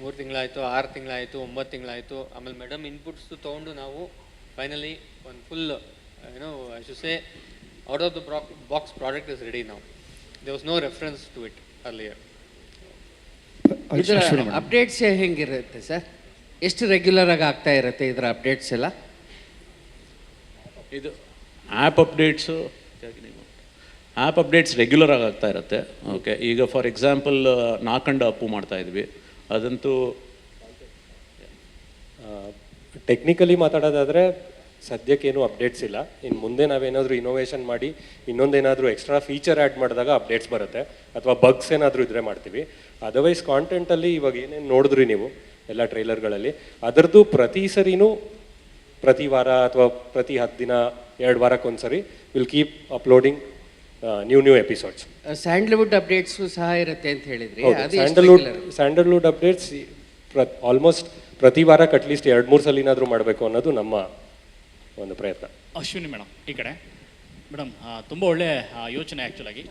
ಮೂರು ತಿಂಗಳಾಯಿತು ಆರು ತಿಂಗಳಾಯಿತು ಒಂಬತ್ತು ತಿಂಗಳಾಯಿತು. ಆಮೇಲೆ ಮೇಡಮ್ ಇನ್ಪುಟ್ಸ್ ತೊಗೊಂಡು ನಾವು ಫೈನಲಿ ಒಂದು ಫುಲ್ ಏನೋ I should say out of the box product is ready ನಾವು they was no reference to it earlier ಇದರ. ಅಪ್ಡೇಟ್ಸ್ ಹೆಂಗಿರುತ್ತೆ ಸರ್? ಎಷ್ಟು ರೆಗ್ಯುಲರ್ ಆಗಿ ಆಗ್ತಾ ಇರುತ್ತೆ ಇದರ ಅಪ್ಡೇಟ್ಸ್ ಎಲ್ಲ? ಇದು app updates app updates regular ಆಗಿ ಆಗ್ತಾ ಇರುತ್ತೆ. ಓಕೆ ಈಗ ಫಾರ್ ಎಕ್ಸಾಂಪಲ್ ನಾಕಂಡ ಅಪ್ಪು ಮಾಡ್ತಾ ಇದ್ವಿ. ಅದಂತೂ ಟೆಕ್ನಿಕಲಿ ಮಾತಾಡೋದಾದರೆ ಸದ್ಯಕ್ಕೇನು ಅಪ್ಡೇಟ್ಸ್ ಇಲ್ಲ. ಇನ್ನು ಮುಂದೆ ನಾವೇನಾದರೂ ಇನೋವೇಷನ್ ಮಾಡಿ, ಇನ್ನೊಂದೇನಾದರೂ ಎಕ್ಸ್ಟ್ರಾ ಫೀಚರ್ ಆ್ಯಡ್ ಮಾಡಿದಾಗ ಅಪ್ಡೇಟ್ಸ್ ಬರುತ್ತೆ. ಅಥವಾ ಬಗ್ಸ್ ಏನಾದರೂ ಇದ್ರೆ ಮಾಡ್ತೀವಿ. ಅದರ್ವೈಸ್ ಕಾಂಟೆಂಟಲ್ಲಿ ಇವಾಗ ಏನೇನು ನೋಡಿದ್ರಿ ನೀವು, ಎಲ್ಲ ಟ್ರೈಲರ್ಗಳಲ್ಲಿ ಅದರದ್ದು ಪ್ರತಿ ಸರಿನೂ ಪ್ರತಿ ವಾರ ಅಥವಾ ಪ್ರತಿ ಹತ್ತು ದಿನ, ಎರಡು ವಾರಕ್ಕೊಂದ್ಸರಿ will keep uploading new new episodes Sandalwood updates ಸಹ ಇರುತ್ತೆ ಅಂತ ಹೇಳಿದ್ರಿ. ಹೌದು ಅದು ಎಷ್ಟು Sandalwood regular? Sandalwood updates almost ಪ್ರತಿ ವಾರ ಅಟ್ಲೀಸ್ಟ್ ಎರಡು ಮೂರು ಸಲಿನಾದರೂ ಮಾಡಬೇಕು ಅನ್ನೋದು ನಮ್ಮ ಒಂದು ಪ್ರಯತ್ನ. ಅಶ್ವಿನಿ ಮೇಡಮ್ ಈ ಕಡೆ. ಮೇಡಮ್ ತುಂಬ ಒಳ್ಳೆ ಆ, ಯೋಚನೆ ಆ್ಯಕ್ಚುಲಾಗಿ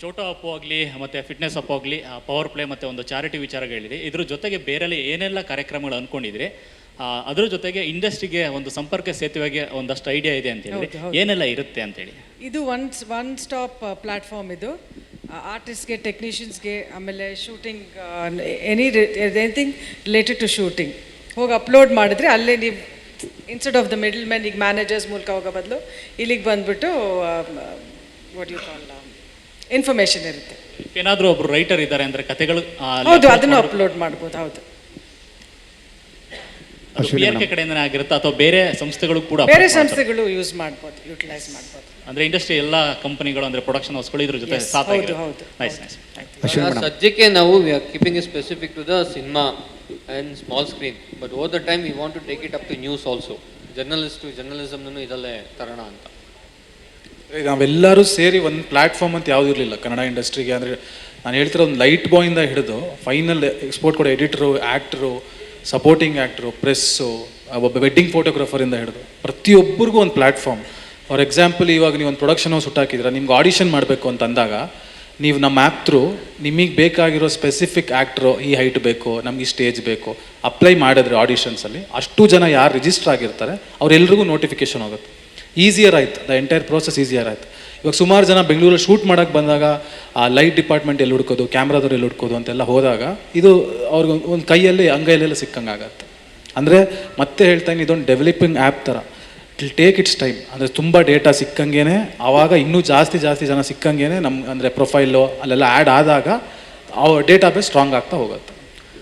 ಚೋಟೋ ಅಪ್ಪು ಆಗಲಿ ಮತ್ತು ಫಿಟ್ನೆಸ್ ಅಪ್ ಆಗಲಿ ಪವರ್ ಪ್ಲೇ ಮತ್ತು ಒಂದು ಚಾರಿಟಿ ವಿಚಾರಗಳಿದೆ. ಇದ್ರ ಜೊತೆಗೆ ಬೇರೆಲ್ಲ ಏನೆಲ್ಲ ಕಾರ್ಯಕ್ರಮಗಳು ಅಂದ್ಕೊಂಡಿದ್ರೆ ಅದ್ರ ಜೊತೆಗೆ ಇಂಡಸ್ಟ್ರಿಗೆ ಒಂದು ಸಂಪರ್ಕ ಸೇತುವೆಗೆ ಒಂದಷ್ಟು ಐಡಿಯಾ ಇದೆ ಅಂತ ಹೇಳಿ. ಏನೆಲ್ಲ ಇರುತ್ತೆ ಅಂತೇಳಿ ಇದು ಒನ್ ಒನ್ ಸ್ಟಾಪ್ ಪ್ಲಾಟ್ಫಾರ್ಮ್ ಇದು. ಆರ್ಟಿಸ್ಟ್ಗೆ ಟೆಕ್ನಿಷಿಯನ್ಸ್ಗೆ ಆಮೇಲೆ shooting any anything related to shooting ಹೋಗಿ ಅಪ್ಲೋಡ್ ಮಾಡಿದ್ರೆ ಅಲ್ಲೇ ನೀವು instead of the middle man ಈಗ ಮ್ಯಾನೇಜರ್ಸ್ ಮೂಲಕ ಹೋಗೋ ಬದಲು ಇಲ್ಲಿಗೆ ಬಂದ್ಬಿಟ್ಟು ವಾಟ್ ಯು ಕಾಲ್ ಇನ್ಫಾರ್ಮೇಷನ್ ಇರುತ್ತೆ. ಏನಾದರೂ ಒಬ್ರು ರೈಟರ್ ಇದ್ದಾರೆ ಅಂದರೆ ಕಥೆಗಳು ಹೌದು ಅದನ್ನು ಅಪ್ಲೋಡ್ ಮಾಡ್ಬೋದು ಹೌದು. ಕಡೆಯಿಂದನೇ ಆಗಿರುತ್ತೆ? ಅಥವಾ ಬೇರೆ ಸಂಸ್ಥೆಗಳು ಕೂಡ ಬೇರೆ ಸಂಸ್ಥೆಗಳು ಯೂಸ್ ಮಾಡ್ಬೋದು ಯುಟಿಲೈಸ್ ಮಾಡ್ಬೋದು. ಅಂದ್ರೆ ಇಂಡಸ್ಟ್ರಿ ಎಲ್ಲ ಕಂಪನಿಗಳು ಅಂದ್ರೆ ಪ್ರೊಡಕ್ಷನ್ ಹೌಸ್ಗಳು ಇದ್ರ ಜೊತೆ ಸಾಥ್ ಹೌದು, ಹೌದು, ನೈಸ್ ನೈಸ್ ಸದ್ಯಕ್ಕೆ ನಾವು we are keeping it specific to the cinema and small screen but over the time we want to take it up to news also journalist ಜರ್ನಲಿಸಮ್ನೂ ಇದಲ್ಲೇ ತರೋಣ ಅಂತ. ನಾವೆಲ್ಲರೂ ಸೇರಿ ಒಂದು ಪ್ಲಾಟ್ಫಾರ್ಮ್ ಅಂತ ಯಾವುದೂ ಇರಲಿಲ್ಲ. ಕನ್ನಡ ಇಂಡಸ್ಟ್ರಿಗೆ ಅಂದರೆ ನಾನು ಹೇಳ್ತಿರೋ ಒಂದು ಲೈಟ್ ಬಾಯಿಂದ ಹಿಡಿದು ಫೈನಲ್ ಎಕ್ಸ್ಪೋರ್ಟ್ ಕೊಡೋ editor actor supporting actor press ಒಬ್ಬ ವೆಡ್ಡಿಂಗ್ ಫೋಟೋಗ್ರಾಫರಿಂದ ಹಿಡಿದು ಪ್ರತಿಯೊಬ್ಬರಿಗೂ ಒಂದು ಪ್ಲ್ಯಾಟ್ಫಾರ್ಮ್ ಫಾರ್ ಎಕ್ಸಾಂಪಲ್ ಇವಾಗ ನೀವು ಒಂದು ಪ್ರೊಡಕ್ಷನ್ ಹೌಸ್ ಹುಟ್ಟಾಕಿದ್ರೆ, ನಿಮ್ಗೆ ಆಡಿಷನ್ ಮಾಡಬೇಕು ಅಂತ ಅಂದಾಗ, ನೀವು ನಮ್ಮ ಆ್ಯಪ್ ಥ್ರೂ ನಿಮಗೆ ಬೇಕಾಗಿರೋ ಸ್ಪೆಸಿಫಿಕ್ ಆ್ಯಕ್ಟ್ರು ಈ ಹೈಟ್ ಬೇಕು, ನಮ್ಗೆ ಈ ಸ್ಟೇಜ್ ಬೇಕು ಅಪ್ಲೈ ಮಾಡಿದ್ರೆ ಆಡಿಷನ್ಸಲ್ಲಿ ಅಷ್ಟು ಜನ ಯಾರು ರಿಜಿಸ್ಟರ್ ಆಗಿರ್ತಾರೆ, ಅವರೆಲ್ರಿಗೂ ನೋಟಿಫಿಕೇಶನ್ ಹೋಗುತ್ತೆ. ಈಸಿಯರ್ ಆಯಿತು ದ ಎಂಟೈರ್ ಪ್ರೋಸೆಸ್ ಈಸಿಯರ್ ಆಯ್ತು. ಇವಾಗ ಸುಮಾರು ಜನ ಬೆಂಗಳೂರಲ್ಲಿ ಶೂಟ್ ಮಾಡೋಕ್ಕೆ ಬಂದಾಗ ಆ ಲೈಟ್ ಡಿಪಾರ್ಟ್ಮೆಂಟ್ ಎಲ್ಲಿ ಹುಡ್ಕೋದು ಕ್ಯಾಮ್ರಾದವ್ರು ಎಲ್ಲಿ ಹುಡ್ಕೋದು ಅಂತೆಲ್ಲ ಹೋದಾಗ ಇದು ಅವ್ರಿಗೆ ಒಂದು ಕೈಯಲ್ಲಿ ಅಂಗೈಲೆಲ್ಲ ಸಿಕ್ಕಂಗೆ ಆಗುತ್ತೆ. ಅಂದರೆ ಮತ್ತೆ ಹೇಳ್ತಾ ಇದ್ದೀನಿ, ಇದೊಂದು ಡೆವಲಪಿಂಗ್ ಆ್ಯಪ್ ಥರ ಇಟ್ ಟೇಕ್ ಇಟ್ಸ್ ಟೈಮ್ ಅಂದರೆ ತುಂಬ ಡೇಟಾ ಸಿಕ್ಕಂಗೆ ಆವಾಗ ಇನ್ನೂ ಜಾಸ್ತಿ ಜಾಸ್ತಿ ಜನ ಸಿಕ್ಕಂಗೆ ನಮ್ಮ ಅಂದರೆ ಪ್ರೊಫೈಲು ಅಲ್ಲೆಲ್ಲ ಆ್ಯಡ್ ಆದಾಗ ಆ ಡೇಟಾ ಬೇಸ್ ಸ್ಟ್ರಾಂಗ್ ಆಗ್ತಾ ಹೋಗುತ್ತೆ.